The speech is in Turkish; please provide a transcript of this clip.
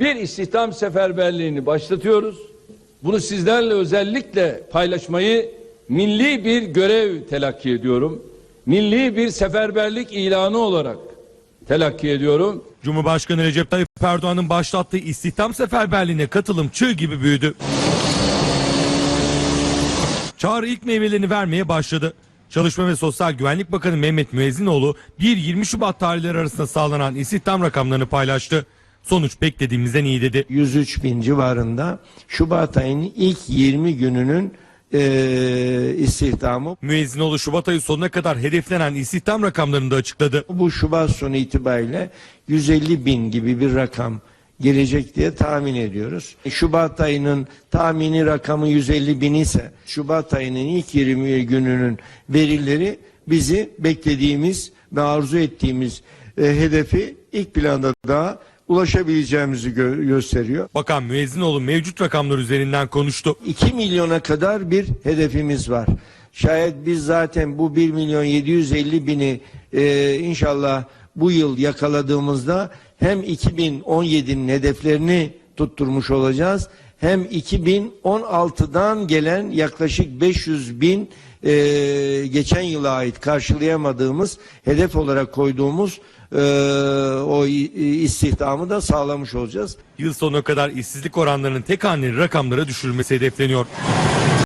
bir istihdam seferberliğini başlatıyoruz. Bunu sizlerle özellikle paylaşmayı milli bir görev telakki ediyorum. Milli bir seferberlik ilanı olarak telakki ediyorum. Cumhurbaşkanı Recep Tayyip Erdoğan'ın başlattığı istihdam seferberliğine katılım çığ gibi büyüdü. Çağrı ilk meyvelerini vermeye başladı. Çalışma ve Sosyal Güvenlik Bakanı Mehmet Müezzinoğlu 1-20 Şubat tarihleri arasında sağlanan istihdam rakamlarını paylaştı. Sonuç beklediğimizden iyi dedi. 103 bin civarında Şubat ayının ilk 20 gününün eee istihdamı. Müezzinoğlu Şubat ayı sonuna kadar hedeflenen istihdam rakamlarını da açıkladı. Bu Şubat sonu itibariyle 150 bin gibi bir rakam gelecek diye tahmin ediyoruz. Şubat ayının tahmini rakamı 150 bin ise Şubat ayının ilk 20 gününün verileri bizi beklediğimiz ve arzu ettiğimiz e, hedefi ilk planda daha ulaşabileceğimizi gö- gösteriyor. Bakan Müezzinoğlu mevcut rakamlar üzerinden konuştu. 2 milyona kadar bir hedefimiz var. Şayet biz zaten bu 1 milyon 750 bini e, inşallah bu yıl yakaladığımızda hem 2017'nin hedeflerini tutturmuş olacağız hem 2016'dan gelen yaklaşık 500 bin e, geçen yıla ait karşılayamadığımız hedef olarak koyduğumuz e, o istihdamı da sağlamış olacağız. Yıl sonuna kadar işsizlik oranlarının tek haneli rakamlara düşürülmesi hedefleniyor.